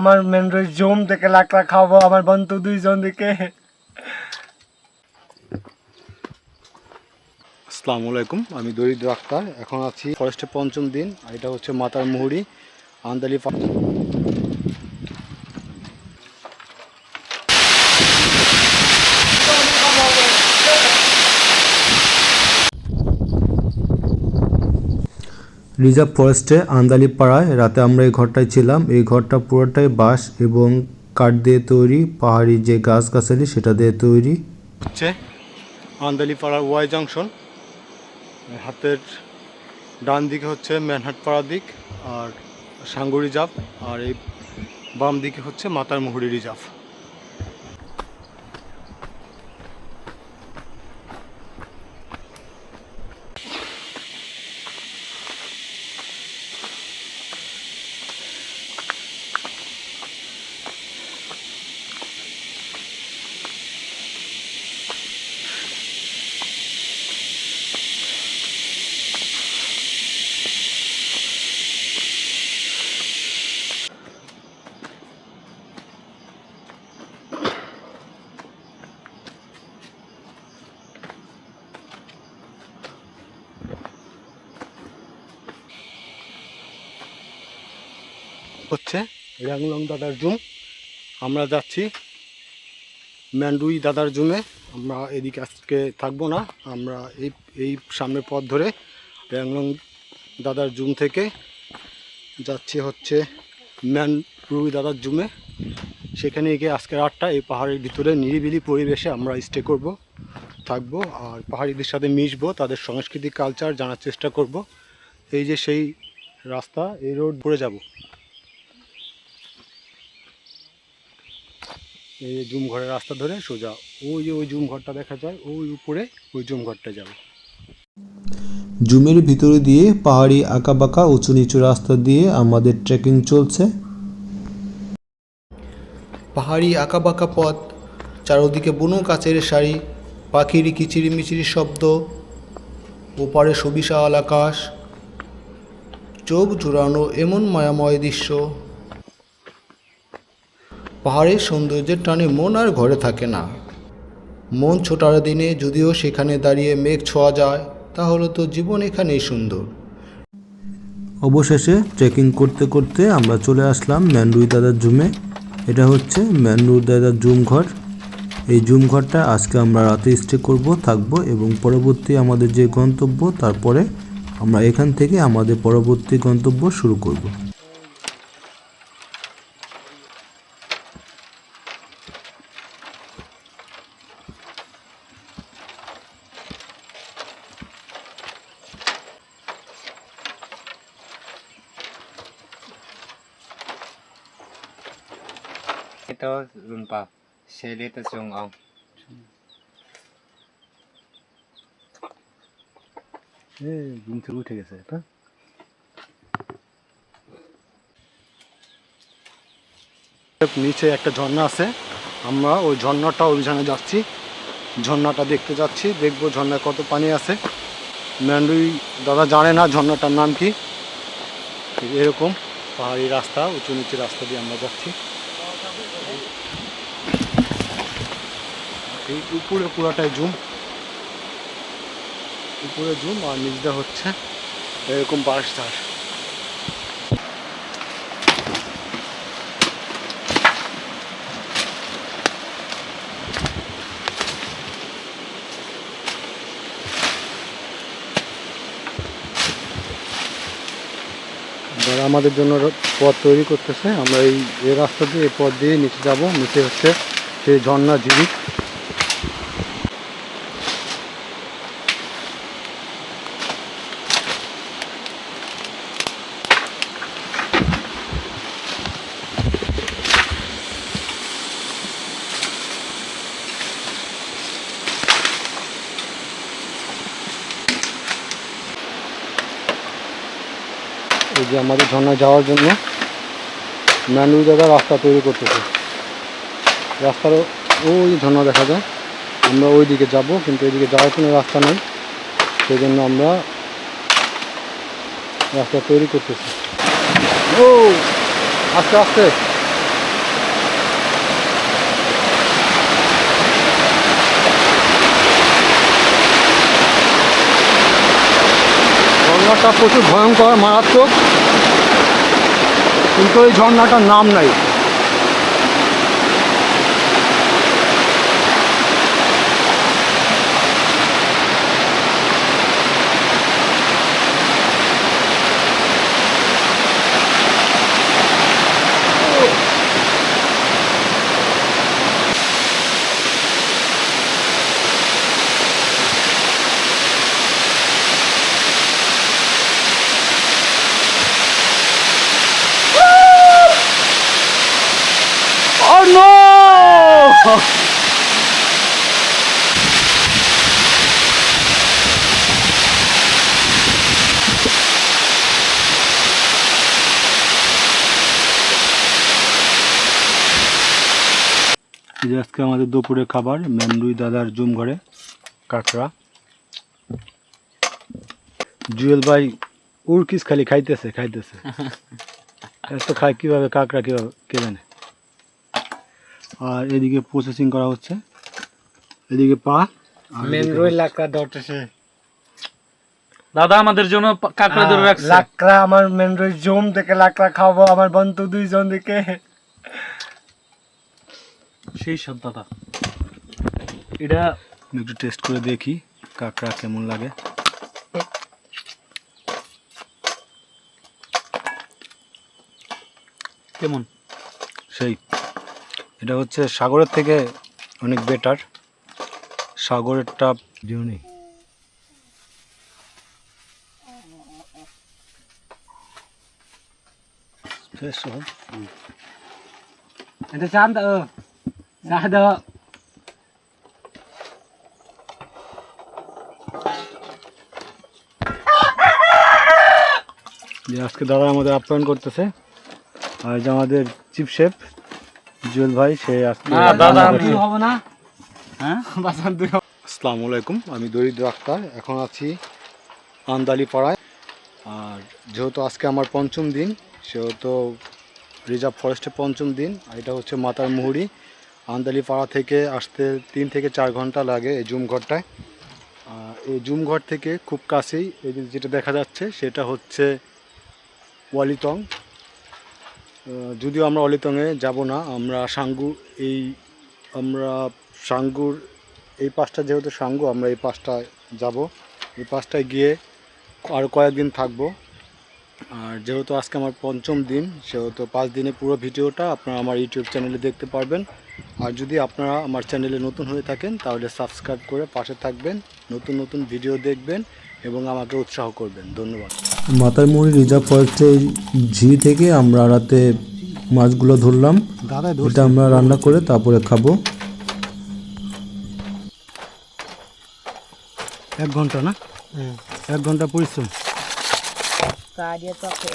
আমার মেন রোজ জম থেকে লাকড়া খাব, আমার বন্ধু দুইজন দিকে আসসালামু আলাইকুম, আমি দরিদ্র আক্তার, এখন আছি। ফরেস্টের পঞ্চম দিন এটা হচ্ছে মাতার মুহুরি আন্দালি রিজার্ভ ফরেস্টে আন্দালি পাড়ায় রাতে আমরা এই ঘরটায় ছিলাম। এই ঘরটা পুরোটাই বাঁশ এবং কাঠ দিয়ে তৈরি। পাহাড়ি যে গাছগাছালি, সেটা দিয়ে তৈরি। হচ্ছে আন্দালি পাড়ার ওয়াই জাংশন। হাতের ডান দিকে হচ্ছে ম্যানহাট পাড়া দিক আর সাঙ্গু রিজার্ভ। আর এই বাম দিকে হচ্ছে মাতার মুহুরি রিজার্ভ। হচ্ছে র্যাংলং দাদার জুম। আমরা যাচ্ছি ম্যান্ডুই দাদার জুমে। আমরা এদিকে আজকে থাকব না। আমরা এই এই সামনের পথ ধরে র্যাংলং দাদার জুম থেকে যাচ্ছি হচ্ছে ম্যান রুই দাদার জুমে। সেখানে গিয়ে আজকে রাতটা এই পাহাড়ের ভিতরে নিরিবিলি পরিবেশে আমরা স্টে করব, থাকব আর পাহাড়িদের সাথে মিশবো, তাদের সংস্কৃতি কালচার জানার চেষ্টা করব। এই যে সেই রাস্তা, এই রোড পড়ে যাব। এই জুম ঘরের রাস্তা ধরে সোজা। ওই যে ওই জুম ঘরটা দেখা যায় ওই উপরে ওই জুম ঘরটা যাবে। জুমের ভিতরে দিয়ে পাহাড়ি আঁকাবাঁকা উঁচু নিচু রাস্তা দিয়ে আমাদের ট্রেকিং চলছে। পাহাড়ি আঁকাবাঁকা পথ চারদিকে বুনো কাচের সারি পাখির কিচিরি মিচিরি শব্দ ওপারে সবিশাল আকাশ। চোখ জুড়ানো এমন মায়াময় দৃশ্য। পাহাড়ের সৌন্দর্যের টানে মন আর ঘরে থাকে না। মন ছোটার দিনে যদিও সেখানে দাঁড়িয়ে মেঘ ছোঁয়া যায় তাহলে তো জীবন এখানেই সুন্দর। অবশেষে ট্রেকিং করতে করতে আমরা চলে আসলাম ম্যান্ডুই দাদার জুমে। এটা হচ্ছে ম্যান্ডুই দাদার জুম ঘর। এই জুম ঘরটা আজকে আমরা রাতে স্টে করব, থাকব এবং পরবর্তী আমাদের যে গন্তব্য, তারপরে আমরা এখান থেকে আমাদের পরবর্তী গন্তব্য শুরু করব। Ito, lumpa. Selita sung ang. জুম থেকে উঠে গেছে এটা নিচে একটা ঝর্ণা আছে। আমরা ওই ঝর্ণাটা অভিযানে যাচ্ছি। ঝর্ণাটা দেখতে যাচ্ছি দেখব ঝর্ণায় কত পানি আছে। ম্যান্ডুই দাদা জানে না ঝর্ণাটার নাম কি? এরকম পাহাড়ি রাস্তা উঁচু নিচু রাস্তা দিয়ে আমরা যাচ্ছি। এই উপরে পুরাটাই জুম। উপরে জুম আর নিচটা হচ্ছে এরকম বাঁশ ধার। আমাদের জন্য পথ তৈরি করতেছে। আমরা এই রাস্তা দিয়ে, এই পথ দিয়ে নিচে যাব। নিচে হচ্ছে সেই ঝর্ণা ঝিরিক যে আমাদের ঝর্ণায় যাওয়ার জন্য ম্যানুর দাদা রাস্তা তৈরি করতেছে। রাস্তার ওই ঝর্ণা দেখা যায়, আমরা ওই দিকে যাব, কিন্তু ওইদিকে যাওয়ার কোনো রাস্তা নেই। সেই জন্য আমরা রাস্তা তৈরি করতেছি। ও, আস্তে আস্তে। ঝর্ণাটা প্রচুর ভয়ঙ্কর মারাত্মক। কিন্তু এই ঝর্ণাটার নাম নাই। এই যে আজকে আমাদের দুপুরের খাবার মেমরুই দাদার জুম ঘরে কাঁকড়া। জুয়েল ভাই উড়কিস খালি খাইতেছে খাইতেছে। এত খায় কীভাবে কাঁকড়া কীভাবে কে জানে? আর এদিকে প্রসেসিং করা হচ্ছে। এদিকে পা লাকড়া ধরতেছে। দাদা আমাদের জন্য কাঁকড়া ধরে রাখছে। লাকড়া আমার মেন জম থেকে লাকড়া খাব আমার বন্ধু দুইজন দিকে। সেই সব দাদা এটা একটু টেস্ট করে দেখি কাঁকড়া কেমন লাগে। কেমন? সেই। এটা হচ্ছে সাগরের থেকে অনেক বেটার সাগরেরটা নেই ফ্রেশ সব এটা চাঁদ যে আজকে দাদা আমাদের আপ্যায়ন করতেছে। আর যে আমাদের চিফ শেফ জুয়েল ভাই সে আজকে দাদা, আমি- করছে। না। হ্যাঁ? আসসালামু আলাইকুম আমি দরিদ্র আক্তার এখন আছি আন্দালি পাড়ায় আর যেহেতু আজকে আমার পঞ্চম দিন সেহেতু রিজার্ভ ফরেস্টের পঞ্চম দিন আর এটা হচ্ছে মাতার মুহুরি। আন্দালি পাড়া থেকে আসতে তিন থেকে চার ঘণ্টা লাগে এই জুম ঘরটায়। এই জুম ঘর থেকে খুব কাছেই এই যেটা দেখা যাচ্ছে সেটা হচ্ছে ওয়ালিতং। যদিও আমরা অলিতংয়ে যাব না, আমরা সাঙ্গু এই, আমরা সাঙ্গুর এই পাশটা যেহেতু সাঙ্গু, আমরা এই পাশটায় যাব। এই পাশটায় গিয়ে আরও কয়েকদিন থাকব। আর যেহেতু আজকে আমার পঞ্চম দিন সেহেতু পাঁচ দিনে পুরো ভিডিওটা আপনারা আমার ইউটিউব চ্যানেলে দেখতে পারবেন। আর যদি আপনারা আমার চ্যানেলে নতুন হয়ে থাকেন তাহলে সাবস্ক্রাইব করে পাশে থাকবেন নতুন নতুন ভিডিও দেখবেন এবং আমাকে উৎসাহ করবেন। ধন্যবাদ। মাতারমুড়ি রিজার্ভ ফরেস্টের ঝি থেকে আমরা রাতে মাছগুলো ধরলাম। দাদা এটা আমরা রান্না করে তারপরে খাব। এক ঘণ্টা না? এক ঘণ্টা পরিশ্রম। കാര്യത്തൊക്കെ